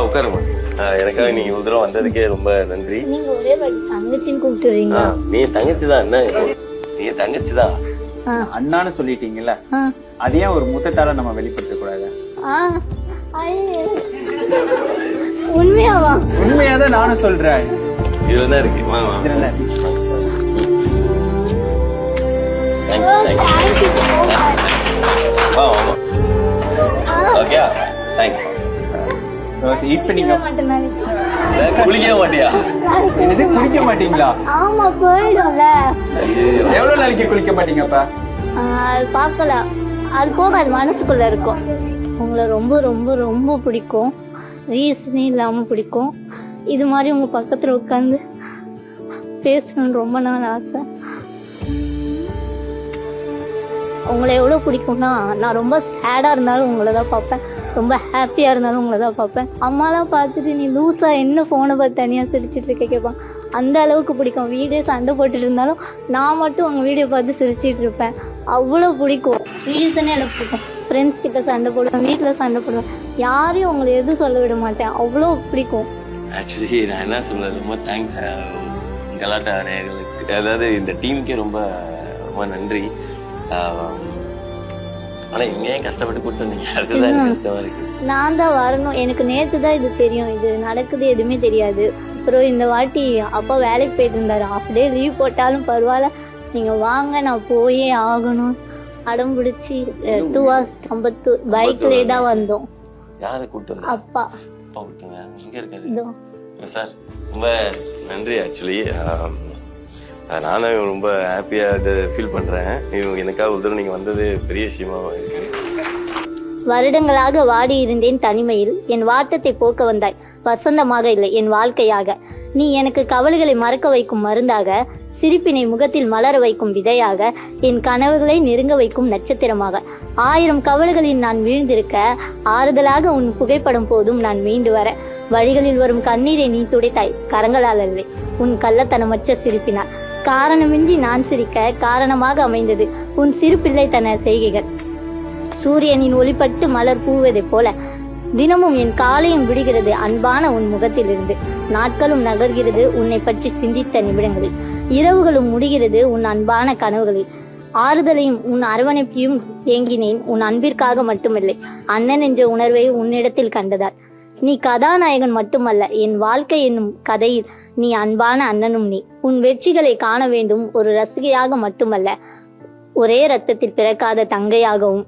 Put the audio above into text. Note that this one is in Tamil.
உட்காருமா ஆ, எனக்காக நீ இவ்வளோ தூரம் வந்ததுக்கே ரொம்ப நன்றி. நீங்க ஒரே தங்கச்சின்னு கூப்பிட்டுறீங்க நீ தங்கச்சி தான். என்ன நீ தங்கச்சி தான். ஆ. அண்ணான்னு சொல்லிட்டீங்கல்ல? அது ஏன் ஒரு முத்தத்தால நம்ம வெளிப்படுத்த கூடாது. உண்மையாவா? உண்மையாதான் நானும் சொல்றேன். இதுல தான் இருக்கு. வா வா. இதுல வாமா ஓகே தேங்க்ஸ் So, இப்ப நீங்க மாட்டேன் நாளைக்கு. குளிக்க மாட்டியா? என்னது குளிக்க மாட்டீங்களா? ஆமா போயிடும்ல. எவ்வளவு நாளைக்கு குளிக்க மாட்டீங்கப்பா ஆ, அது பார்க்கல. அது போக அது மனசுக்குள்ள இருக்கும். உங்களை ரொம்ப ரொம்ப ரொம்ப பிடிக்கும். ரீசனே இல்லாம பிடிக்கும். இது மாதிரி உங்க பக்கத்துல உட்காந்து பேசணும்னு ரொம்ப நாள் ஆசை. உங்களை எவ்வளோ பிடிக்கும்னா நான் ரொம்ப சேடாக இருந்தாலும் உங்களை தான் பார்ப்பேன். ரொம்ப ஹாப்பியாக இருந்தாலும் உங்களை தான் பார்ப்பேன். அம்மாலாம் பார்த்துட்டு நீ லூஸாக என்ன ஃபோனை பார்த்து தனியாக சிரிச்சிட்டு இருக்க? கேட்பான். அந்த அளவுக்கு பிடிக்கும். வீடியோ சண்டை போட்டுட்டு இருந்தாலும் நான் மட்டும் உங்கள் வீடியோ பார்த்து சிரிச்சிட்டு இருப்பேன். அவ்வளோ பிடிக்கும். ரீசனே எனக்கு பிடிக்கும். ஃப்ரெண்ட்ஸ் கிட்ட சண்டை போடுவேன் வீட்டில் சண்டை போடுவேன். யாரையும் உங்களை எதுவும் சொல்ல விட மாட்டேன். அவ்வளோ பிடிக்கும். ஆக்சுவலி நான் என்ன சொல்றது? ரொம்ப தேங்க்ஸ் கலாட்டா நேர்களுக்கு அதாவது இந்த டீமுக்கே ரொம்ப ரொம்ப நன்றி. ஆனா இங்க கஷ்டப்பட்டு கூட்டு வந்தீங்க? அதுதான் எனக்கு கஷ்டமா இருக்கு. நான் தான் வரணும். எனக்கு நேற்று தான் இது தெரியும். இது நடக்குது எதுவுமே தெரியாது. அப்புறம் இந்த வாட்டி அப்பா வேலைக்கு போயிட்டு இருந்தாரு. ஹாஃப் டே லீவ் போட்டாலும் பரவாயில்ல. நீங்கள் வாங்க நான் போயே ஆகணும். அடம் பிடிச்சி டூ ஹவர்ஸ் ஐம்பத்தூர் பைக்லேயே தான் வந்தோம். யாரை கூட்டு வந்தா அப்பா. அப்பா கூட்டுங்க. எங்க இருக்காரு. சார் ரொம்ப நன்றி ஆக்சுவலி நானும் ரொம்ப ஹாப்பியா இது ஃபீல் பண்றேன். இவங்க எனக்காக ஒரு நீங்க வந்தது பெரிய விஷயமா இருக்கு. வருடங்களாக வாடி இருந்தேன் தனிமையில். என் வாட்டத்தை போக்க வந்தாய். வசந்தமாக இல்லை என் வாழ்க்கையாக. நீ எனக்கு கவலைகளை மறக்க வைக்கும் மருந்தாக சிரிப்பினை முகத்தில் மலர வைக்கும் விதையாக என் கனவுகளை நெருங்க வைக்கும் நட்சத்திரமாக. ஆயிரம் கவலைகளில் நான் வீழ்ந்திருக்க ஆறுதலாக உன் புகைப்படம் போதும் நான் மீண்டு வர. வழிகளில் வரும் கண்ணீரை நீ துடைத்தாய் கரங்களால் அல்ல உன் கள்ளத்தனமற்ற சிரிப்பினார் காரணமின்றி நான் சிரிக்க காரணமாக அமைந்தது. உன் சிறு பிள்ளைத்தன செய்கைகள். சூரியனின் ஒளிப்பட்டு மலர் பூவதைப் போல தினமும் என் காலையும் விடுகிறது அன்பான உன் முகத்திலிருந்து. நாட்களும் நகர்கிறது உன்னை பற்றி சிந்தித்த நிமிடங்களில். இரவுகளும் முடிகிறது உன் அன்பான கனவுகளில். ஆறுதலையும் உன் அரவணைப்பையும் ஏங்கினேன். உன் அன்பிற்காக மட்டுமில்லை. அண்ணன் என்ற உணர்வை உன்னிடத்தில் கண்டதால். நீ கதாநாயகன் மட்டுமல்ல என் வாழ்க்கை என்னும் கதையில் நீ அன்பான அண்ணனும் நீ. உன் வெற்றிகளை காண வேண்டும் ஒரு ரசிகையாக மட்டுமல்ல ஒரே ரத்தத்தில் பிறக்காத தங்கையாகவும்